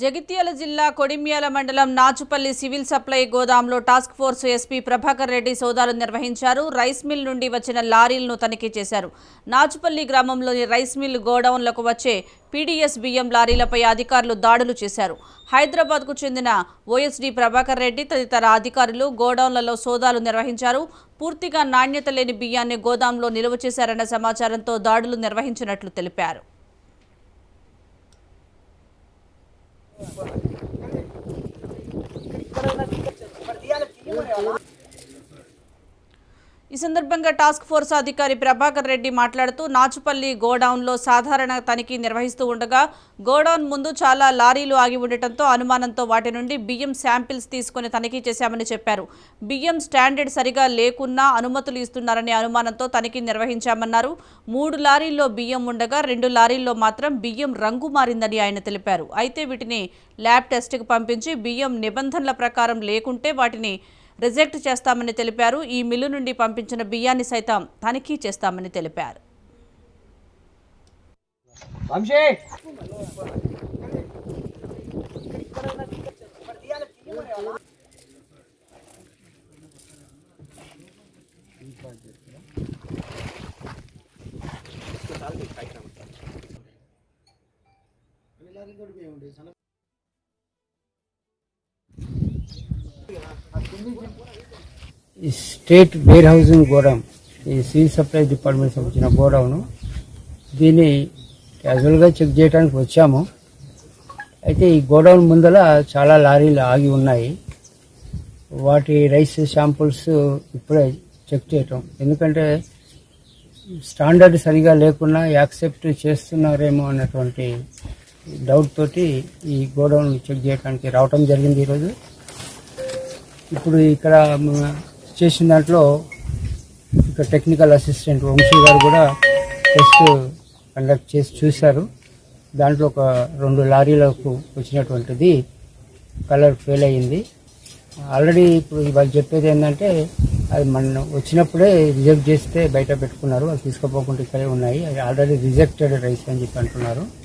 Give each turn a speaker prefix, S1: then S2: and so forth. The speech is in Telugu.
S1: జగిత్యాల జిల్లా కొడిమ్యాల మండలం Nachupalli civil supply గోదాంలో task force SP Prabhakar Reddy సోదాలు నిర్వహించారు. రైస్ మిల్ నుండి వచ్చిన లారీలను తనిఖీ చేశారు. నాచుపల్లి గ్రామంలోని రైస్ మిల్ గోడౌన్లకు వచ్చే పీడీఎస్ బియ్యం లారీలపై అధికారులు దాడులు చేశారు. హైదరాబాద్కు చెందిన ఓఎస్డీ ప్రభాకర్ రెడ్డి తదితర అధికారులు గోడౌన్లలో సోదాలు నిర్వహించారు. పూర్తిగా నాణ్యత లేని బియ్యాన్ని గోదాంలో నిల్వ చేశారన్న సమాచారంతో దాడులు నిర్వహించినట్లు తెలిపారు. Gracias. ఈ సందర్భంగా టాస్క్ ఫోర్స్ అధికారి ప్రభాకర్ రెడ్డి మాట్లాడుతూ నాచుపల్లి గోడౌన్లో సాధారణ తనిఖీ నిర్వహిస్తూ ఉండగా గోడౌన్ ముందు చాలా లారీలు ఆగి ఉండటంతో అనుమానంతో వాటి నుండి బియ్యం శాంపిల్స్ తీసుకుని తనిఖీ చేశామని చెప్పారు. బియ్యం స్టాండర్డ్ సరిగా లేకున్నా అనుమతులు ఇస్తున్నారనే అనుమానంతో తనిఖీ నిర్వహించామన్నారు. మూడు లారీల్లో బియ్యం ఉండగా రెండు లారీల్లో మాత్రం బియ్యం రంగు మారిందని ఆయన తెలిపారు. అయితే వీటిని ల్యాబ్ టెస్ట్కి పంపించి బియ్యం నిబంధనల ప్రకారం లేకుంటే వాటిని రిజెక్ట్ చేస్తామని తెలిపారు. ఈ మిల్లు నుండి పంపించిన బియ్యాన్ని సైతం తనిఖీ చేస్తామని తెలిపారు.
S2: స్టేట్ వేర్ హౌసింగ్ గోడౌన్ ఈ సివిల్ సప్లై డిపార్ట్మెంట్ సంబంధించిన గోడౌను. దీన్ని క్యాజువల్గా చెక్ చేయడానికి వచ్చాము. అయితే ఈ గోడౌన్ ముందర చాలా లారీలు ఆగి ఉన్నాయి. వాటి రైస్ శాంపుల్స్ ఇప్పుడే చెక్ చేయటం. ఎందుకంటే స్టాండర్డ్ సరిగా లేకుండా యాక్సెప్ట్ చేస్తున్నారేమో అన్నటువంటి డౌట్ తోటి ఈ గోడౌన్ చెక్ చేయడానికి రావటం జరిగింది ఈరోజు. ఇప్పుడు ఇక్కడ చేసిన దాంట్లో ఇక్కడ టెక్నికల్ అసిస్టెంట్ వంశీ గారు కూడా టెస్ట్ కండక్ట్ చేసి చూశారు. దాంట్లో ఒక రెండు లారీలకు వచ్చినటువంటిది కలర్ ఫెయిల్ అయ్యింది. ఆల్రెడీ ఇప్పుడు వాళ్ళు చెప్పేది ఏంటంటే అది మన వచ్చినప్పుడే రిజెక్ట్ చేస్తే బయట పెట్టుకున్నారు అది తీసుకోపోకుండా ఇక్కడే ఉన్నాయి అది ఆల్రెడీ రిజెక్టెడ్ రైస్ అని చెప్పి అంటున్నారు.